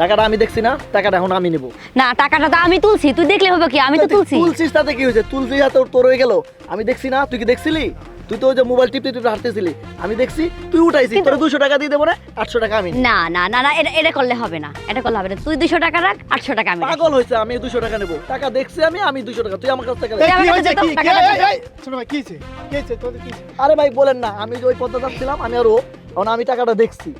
টাকাটা আমি দেখছি না টাকাটা এখন আমি নেব। না টাকাটা তো আমি তুলছি তুই দেখলে হবে কি? আমি তো তুলছি তুলছিস তাতে কি হয়েছে? তুলছিস হাতে তোর হয়ে গেল। আমি দেখছি না তুই কি দেখছিলি? তুই তো যে মোবাইল টিপতে টিপতে হাঁটতেছিলি। আমি দেখছি তুই উঠাইছিস। তোর দুশো টাকা দিয়ে দেবো না আটশো টাকা আমি না না না না এটা এটা করলে হবে না। এটা করলে হবে না। তুই দুশো টাকা রাখ আটশো টাকা আমি পাগল হয়েছে আমি দুশো টাকা নেব। টাকা দেখছি আমি আমি দুশো টাকা। তুই আমার কাছ থেকে এই, আমার কি কাছে হয়েছে? তো কি টাকাটা এই, দে। এই, ছোট ভাই কি হয়েছে? কি হয়েছে? তোদের কি হয়েছে? আরে ভাই বলেন না। আমি যে ওই পদ্মা যাচ্ছিলাম আমি আরও এখন আমি টাকাটা দেখছি।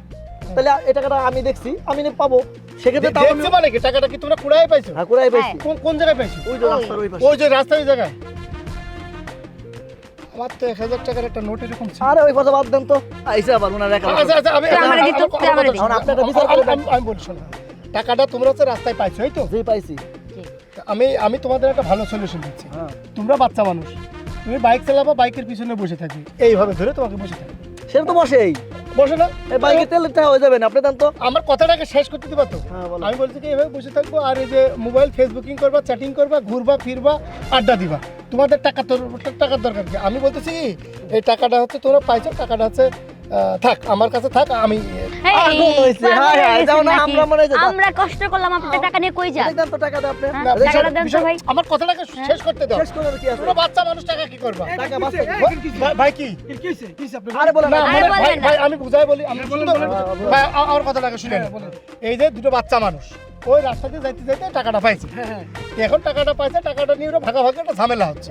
তাহলে এই টাকাটা আমি দেখছি আমি নে পাবো। সেক্ষেত্রে তাও দেখছ মানে কি? টাকাটা কি তোমরা কুড়াই পাইছো? হ্যাঁ কুড়াই পাইছি। কোন কোন জায়গায় পাইছো? ওই যে রাস্তার ওই পাশে। ওই যে রাস্তার ওই জায়গায়? আমার তো এক হাজার টাকার একটা নোট এরকম ছিল। আরে ওই কথা বাদ দেন তো। আইসে আবার ওনার একা আচ্ছা আচ্ছা আমি তুই দিত, আমি- তুই আমারে আমি- দিত। এখন বিচার করে আমি- আমি বলি টাকাটা তোমরা হচ্ছে রাস্তায় পাইছো এই তো? জি পাইছি। আমি আমি তোমাদের একটা ভালো সলিউশন দিচ্ছি। হ্যাঁ। তোমরা বাচ্চা মানুষ তুমি বাইক চালাবো বাইকের পিছনে বসে থাকবে। এইভাবে ধরে তোমাকে বসে থাকবে। সেটা তো বসেই। বসে না। বাইকে তেল দিতে হয়ে যাবে না। আপনি তো। আমার কথাটাকে শেষ করতে দিবা তো? হ্যাঁ, আমি বলছি কি এভাবে বসে থাকব আর এই যে মোবাইল ফেসবুকিং করবা চ্যাটিং করবা ঘুরবা ফিরবা আড্ডা দিবা। তোমাদের টাকা তোর টাকার দরকার কি? আমি বলতেছি এই টাকাটা হচ্ছে তোমরা পাইছো টাকাটা হচ্ছে থাক আমার কাছে থাক আমি হায় হায়, হয়ে আমরা হয়? আমরা কষ্ট করলাম টাকা নিয়ে কই যান? দেন তো টাকা দেন আপনি। হ্যাঁ, দেন তো ভাই। আমার কথাটাকে শেষ করতে দাও। শেষ করে কি আছে? তোমরা বাচ্চা মানুষ টাকা কি করবা? টাকা ভাই- কি? আরে বলেন ভাই আমি বুঝাই বলি। আমি সুন্দর- লাগে ভাই আমার কথাটাকে শুনে এই যে দুটো বাচ্চা মানুষ। ওই রাস্তা দিয়ে যাইতে যাইতে টাকাটা পাইছে। এখন টাকাটা পাইছে টাকাটা নিয়ে ওরা ভাগাভাগি একটা ঝামেলা হচ্ছে।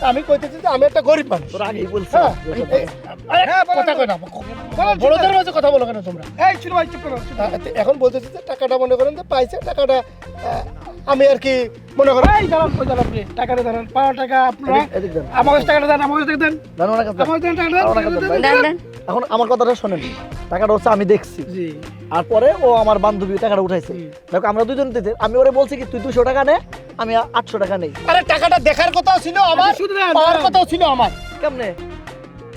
তা আমি কইতেছি যে আমি একটা গরিব মানুষ। তোর আগেই বলছি। হ্যাঁ কথা কই না বড়দের মাঝে কথা বলো কেন তোমরা? এই ছোট ভাই চুপ করো এখন বলতেছি যে টাকাটা মনে করেন যে পাইছে টাকাটা আমি আর কি মনে করেন এই দাঁড়ান কই দাঁড়ান আপনি টাকাটা দাঁড়ান। পাওয়া টাকা আপনারা আমার কাছে টাকাটা দেন আমার কাছে টাকা দেন। আমার কাছে টাকাটা দেন। এখন আমার কথাটা শোনেন। টাকাটা হচ্ছে আমি দেখছি। আর পরে ও আমার বান্ধবী টাকাটা উঠাইছে। দেখো আমরা দুজন দিতে আমি ওরে বলছি কি তুই দুশো টাকা নে আমি আটশো টাকা নেই। আরে টাকাটা দেখার কথাও ছিল আমার আচ্ছা, পাওয়ার কথাও ছিল আমার। কেমনে?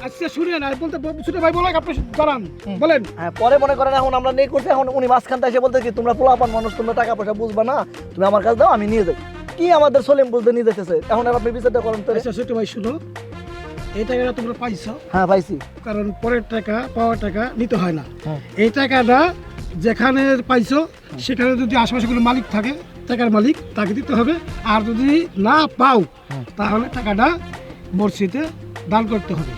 আচ্ছা শুনেন আর বলতে ছোট ভাই বলেন আপনি দাঁড়ান বলেন। হ্যাঁ পরে মনে করেন এখন আমরা নেই করছি এখন উনি মাঝখানটা এসে বলতে কি তোমরা পোলাপান মানুষ তোমরা টাকা পয়সা বুঝবা না তুমি আমার কাছে দাও আমি নিয়ে যাই। কি আমাদের সলিম বুঝতে নিয়ে যেতেছে এখন আর আপনি বিচারটা করেন তো আচ্ছা ছোট ভাই শুনো। এই টাকাটা তোমরা পাইছো। হ্যাঁ পাইছি। কারণ পরের টাকা পাওয়ার টাকা নিতে হয় না। হ্যাঁ। এই টাকাটা যেখানে পাইছো সেখানে যদি আশেপাশে কোনো মালিক থাকে টাকার মালিক তাকে দিতে হবে। আর যদি না পাও তাহলে টাকাটা মসজিদে দান করতে হবে।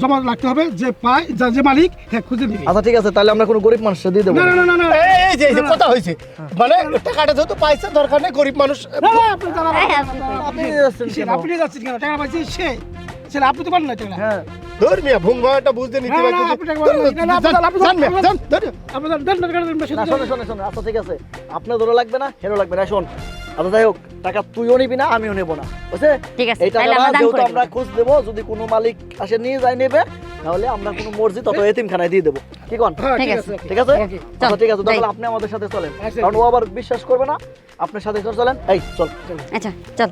জমা রাখতে হবে যে পায় যা- যে মালিক হ্যাঁ খুঁজে নিবে। আচ্ছা ঠিক আছে তাহলে আমরা কোনো গরিব মানুষকে দিয়ে দেবো। না না না এই এই যে এই কথা হয়েছে। মানে টাকাটা যেহেতু পাইছে দরকার নেই গরিব মানুষ যাচ্ছেন। আপনি যাচ্ছেন কেন? টাকা পাইছে সে। সেটা আপনি তো পারেন না টাকা হ্যাঁ। ধর মিয়া ভুং ভাঙাটা বুঝতে নিতে পারছি আচ্ছা ঠিক আছে। আপনার ধরো লাগবে না হেরো লাগবে না শোন। আচ্ছা যাই হোক টাকা তুইও নিবি না আমিও নেব না বুঝছে? ঠিক আছে আমরা দান যেহেতু করে আমরা খোঁজ দেবো যদি কোনো মালিক আসে নিয়ে যায় নেবে তাহলে আমরা কোনো মসজিদ অত এতিমখানায় দিয়ে দেবো। কি কন? হ্যাঁ, ঠিক আছে। ঠিক আছে? আচ্ছা ঠিক আছে। তাহলে আপনি আমাদের সাথে চলেন। আচ্ছা। কারণ ও আবার বিশ্বাস করবে না আপনার সাথে চলেন। এই চল। আচ্ছা চল।